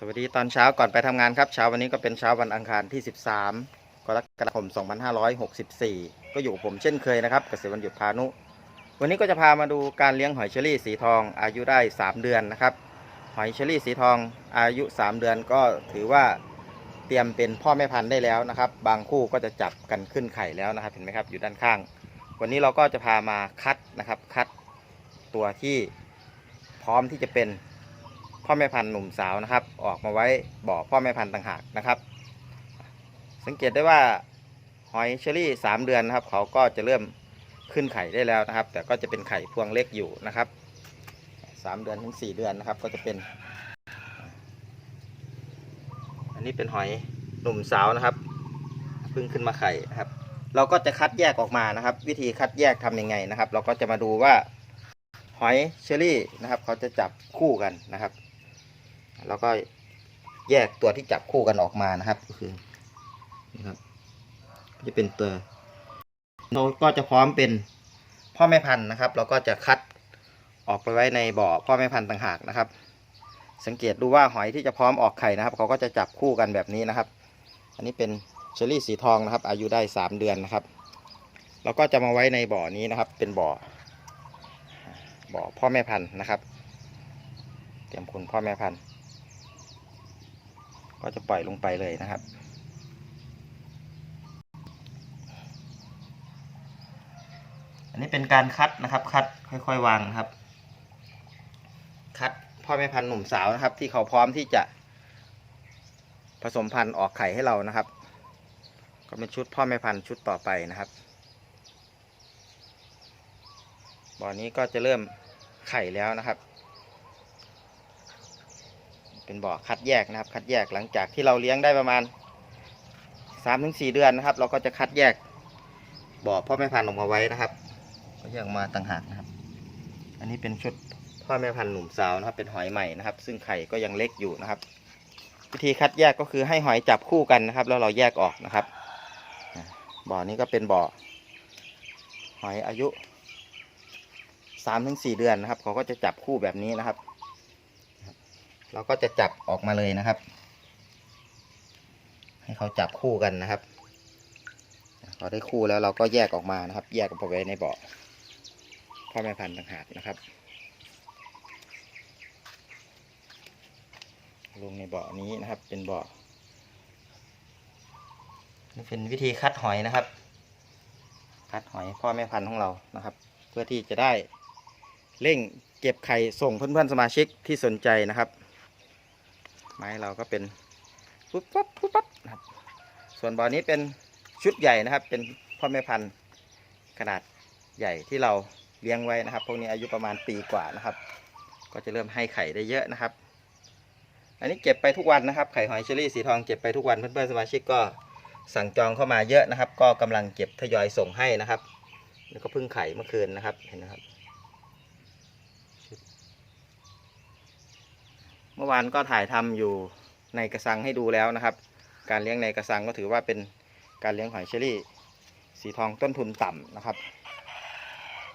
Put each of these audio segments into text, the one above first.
สวัสดีตอนเช้าก่อนไปทำงานครับเช้าวันนี้ก็เป็นเช้าวันอังคารที่ 13 กรกฎาคม 2564 ก็อยู่ผมเช่นเคยนะครับเกษตรวันหยุดพานุ วันนี้ก็จะพามาดูการเลี้ยงหอยเชอรี่สีทองอายุได้ 3 เดือนนะครับ หอยเชอรี่สีทองอายุ 3 เดือนก็ถือว่าเตรียมเป็นพ่อแม่พันธุ์ได้แล้วนะครับ บางคู่ก็จะจับกันขึ้นไข่แล้วนะครับเห็นไหมครับอยู่ด้านข้าง วันนี้เราก็จะพามาคัดนะครับคัดตัวที่พร้อมที่จะเป็น พ่อแม่พันธุ์หนุ่มสาวนะครับ ออกมาไว้บ่อพ่อแม่พันธุ์ต่างหากนะครับ สังเกตได้ว่าหอยเชอรี่ 3 เดือนนะครับ เขาก็จะเริ่มขึ้นไข่ได้แล้วนะครับ แต่ก็จะเป็นไข่พวงเล็กอยู่นะครับ 3 เดือนถึง 4 เดือนนะครับ ก็จะเป็น อันนี้เป็นหอยหนุ่มสาวนะครับเพิ่งขึ้นมาไข่นะครับ เราก็จะคัดแยกออกมานะครับ วิธีคัดแยกทำยังไงนะครับ เราก็จะมาดูว่าหอยเชอรี่นะครับ เขาจะจับคู่กันนะครับ แล้วก็แยกตัวที่จับคู่กันออกมานะครับก็คือนี่ครับจะเป็นตัวเราก็จะพร้อมเป็นพ่อแม่พันธุ์นะครับ เราก็จะคัดออกไปไว้ในบ่อพ่อแม่พันธุ์ต่างหากนะครับ สังเกตดูว่าหอยที่จะพร้อมออกไข่นะครับ เขาก็จะจับคู่กันแบบนี้นะครับ อันนี้เป็นเชอรี่สีทองนะครับ อายุได้สามเดือนนะครับ เราก็จะมาไว้ในบ่อนี้นะครับ เป็นบ่อ บ่อพ่อแม่พันธุ์นะครับ เตรียมคุณพ่อแม่พันธุ์ ก็จะปล่อยลงไปเลยนะครับ อันนี้เป็นการคัดนะครับ คัดค่อยๆวางครับ คัดพ่อแม่พันธุ์หนุ่มสาวนะครับ ที่เขาพร้อมที่จะผสมพันธุ์ออกไข่ให้เรานะครับ ก็เป็นชุดพ่อแม่พันธุ์ชุดต่อไปนะครับบ่อนี้ก็จะเริ่มไข่แล้วนะครับ เป็นบ่อคัดแยกนะครับ คัดแยกหลังจากที่เราเลี้ยงได้ประมาณ3-4 เดือนนะครับ เราก็จะคัดแยกบ่อพ่อแม่พันธุ์ออกมาไว้นะครับ ก็แยกมาต่างหากนะครับ อันนี้เป็นชุดพ่อแม่พันธุ์หนุ่มสาวนะครับ เป็นหอยใหม่นะครับ ซึ่งไข่ก็ยังเล็กอยู่นะครับ วิธีคัดแยกก็คือให้หอยจับคู่กันนะครับ แล้วเราแยกออกนะครับบ่อนี้ก็เป็นบ่อหอยอายุ3-4 เดือนนะครับ เขาก็จะจับคู่แบบนี้นะครับ เราก็จะจับออกมาเลยนะครับ ให้เขาจับคู่กันนะครับพอได้คู่แล้วเราก็แยกออกมานะครับ แยกออกไปไว้ในเบ่อพ่อแม่พันธุ์ต่างหากนะครับลงในเบ่อนี้นะครับ เป็นเบ่อนี่เป็นวิธีคัดหอยนะครับ คัดหอยพ่อแม่พันธุ์ของเรานะครับ เพื่อที่จะได้เร่งเก็บไข่ส่งเพื่อนๆสมาชิกที่สนใจนะครับ ไม้เราก็เป็นปุ๊บปั๊บปุ๊บปั๊บนะครับส่วนบ่อนี้เป็นชุดใหญ่นะครับ เป็นพ่อแม่พันธุ์ขนาดใหญ่ที่เราเลี้ยงไว้นะครับ พวกนี้อายุประมาณปีกว่านะครับ ก็จะเริ่มให้ไข่ได้เยอะนะครับ อันนี้เก็บไปทุกวันนะครับ ไข่หอยเชอรี่สีทองเก็บไปทุกวันเพื่อนๆสมาชิกก็สั่งจองเข้ามาเยอะนะครับ ก็กำลังเก็บทยอยส่งให้นะครับ แล้วก็เพิ่งไข่เมื่อคืนนะครับ เห็นนะครับ เมื่อวานก็ถ่ายทำอยู่ในกระสังให้ดูแล้วนะครับ การเลี้ยงในกระสังก็ถือว่าเป็นการเลี้ยงหอยเชอรี่ สีทองต้นทุนต่ำนะครับ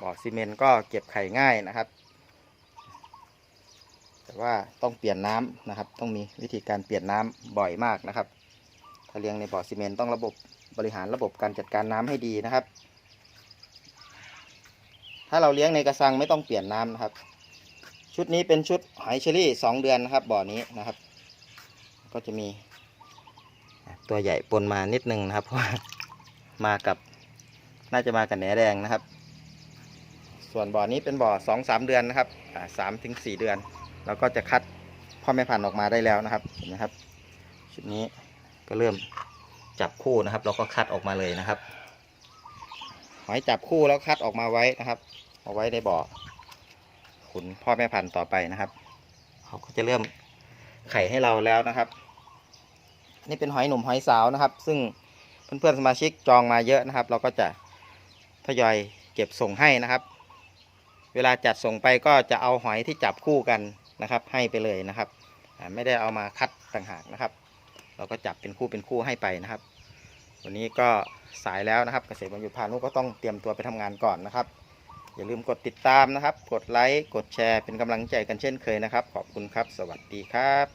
บ่อซีเมนต์ก็เก็บไข่ง่ายนะครับ แต่ว่าต้องเปลี่ยนน้ำนะครับ ต้องมีวิธีการเปลี่ยนน้ำบ่อยมากนะครับ ถ้าเลี้ยงในบ่อซีเมนต์ต้องระบบบริหารระบบการจัดการน้ำให้ดีนะครับ ถ้าเราเลี้ยงในกระสังไม่ต้องเปลี่ยนน้ำนะครับ ชุดนี้เป็นชุดหอยเชอรี่สองเดือนนะครับ บ่อนี้นะครับ ก็จะมีตัวใหญ่ปนมานิดนึงนะครับ เพราะมากับน่าจะมากับแหนแดงนะครับ ส่วนบ่อนี้เป็นบ่อสองสามเดือนนะครับสามถึงสี่เดือน เราก็จะคัดพ่อแม่พันธุ์ออกมาได้แล้วนะครับเห็นไหมครับ ชุดนี้ก็เริ่มจับคู่นะครับ เราก็คัดออกมาเลยนะครับหอยจับคู่แล้วคัดออกมาไว้นะครับ เอาไว้ในบ่อ ขุนพ่อแม่พันธุ์ต่อไปนะครับเขาก็จะเริ่มไข่ให้เราแล้วนะครับ นี่เป็นหอยหนุ่มหอยสาวนะครับ ซึ่งเพื่อนๆสมาชิกจองมาเยอะนะครับ เราก็จะทยอยเก็บส่งให้นะครับ เวลาจัดส่งไปก็จะเอาหอยที่จับคู่กันนะครับ ให้ไปเลยนะครับไม่ได้เอามาคัดต่างหากนะครับ เราก็จับเป็นคู่เป็นคู่ให้ไปนะครับ วันนี้ก็สายแล้วนะครับ เกษตรบรรยุพานุก็ต้องเตรียมตัวไปทำงานก่อนนะครับ อย่าลืมกดติดตามนะครับ กดไลค์ กดแชร์เป็นกำลังใจกันเช่นเคยนะครับ ขอบคุณครับ สวัสดีครับ